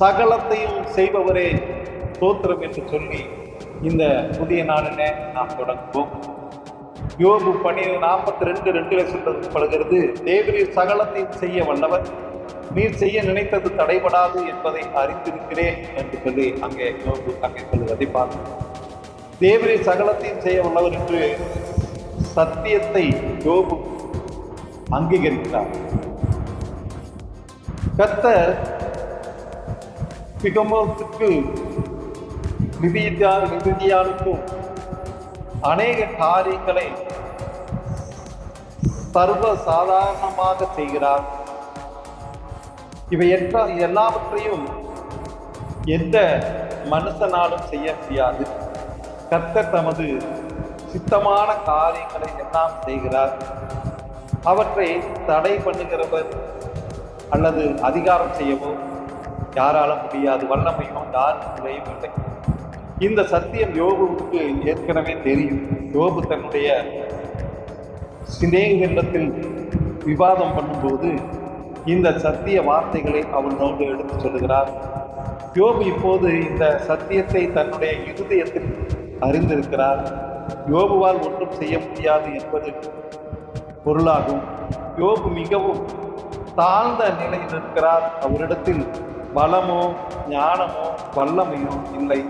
சகலத்தையும் செய்பவரே தோத்திரம் என்று சொல்லி இந்த புதிய நாளினை நாம் தொடங்குவோம். யோபு பணியில் நாற்பத்தி ரெண்டு ரெண்டுல சொல்லப்படுகிறது தேவரீர் சகலத்தையும் செய்ய வல்லவர். நீர் செய்ய நினைத்தது தடைபடாது என்பதை அறிந்திருக்கிறேன் என்று சொல்லி அங்கே யோபு அங்கே சொல்லுவதை பார்த்தோம் தேவரீர் சகலத்தையும் செய்ய வல்லவர் என்று சத்தியத்தை யோபு அங்கீகரிக்கிறார். கத்தர் பிகமோத்துக்கு நிதியா நிதியாளுக்கும் அநேக காரியங்களை சர்வ சாதாரணமாக செய்கிறார். இவை எற்ற எல்லாவற்றையும் எந்த மனுஷனாலும் செய்ய முடியாது. கர்த்தர் தமது சித்தமான காரியங்களை எல்லாம் செய்கிறார். அவற்றை தடை பண்ணுகிறவர் அல்லது அதிகாரம் செய்யவோ யாரால முடியாது. வல்லமையும் யாருக்குள்ளேயும் இல்லை. இந்த சத்தியம் யோகுவுக்கு ஏற்கனவே தெரியும். யோபு தன்னுடைய சிநேகரிடத்தில் விவாதம் பண்ணும்போது இந்த சத்திய வார்த்தைகளை அவனோடு எடுத்து சொல்லுகிறார். யோபு இப்போது இந்த சத்தியத்தை தன்னுடைய இருதயத்தில் அறிந்திருக்கிறார். யோபுவால் ஒன்றும் செய்ய முடியாது என்பது பொருளாகும். யோபு மிகவும் தாழ்ந்த நிலையில் இருக்கிறார். அவரிடத்தில் பலமோ ஞானமோ வல்லமையோ இல்லை.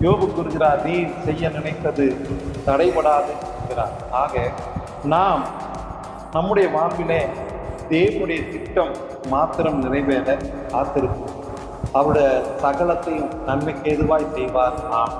யோபு கூறுகிறார் நீ செய்ய நினைத்தது தடைபடாது என்கிறார். ஆக நாம் நம்முடைய வாழ்விலே தேவனுடைய திட்டம் மாத்திரம் நிறைவேற காத்திருப்போம். அவருடைய சகலத்தையும் நன்மைக்கு எதுவாய் செய்வார். ஆம்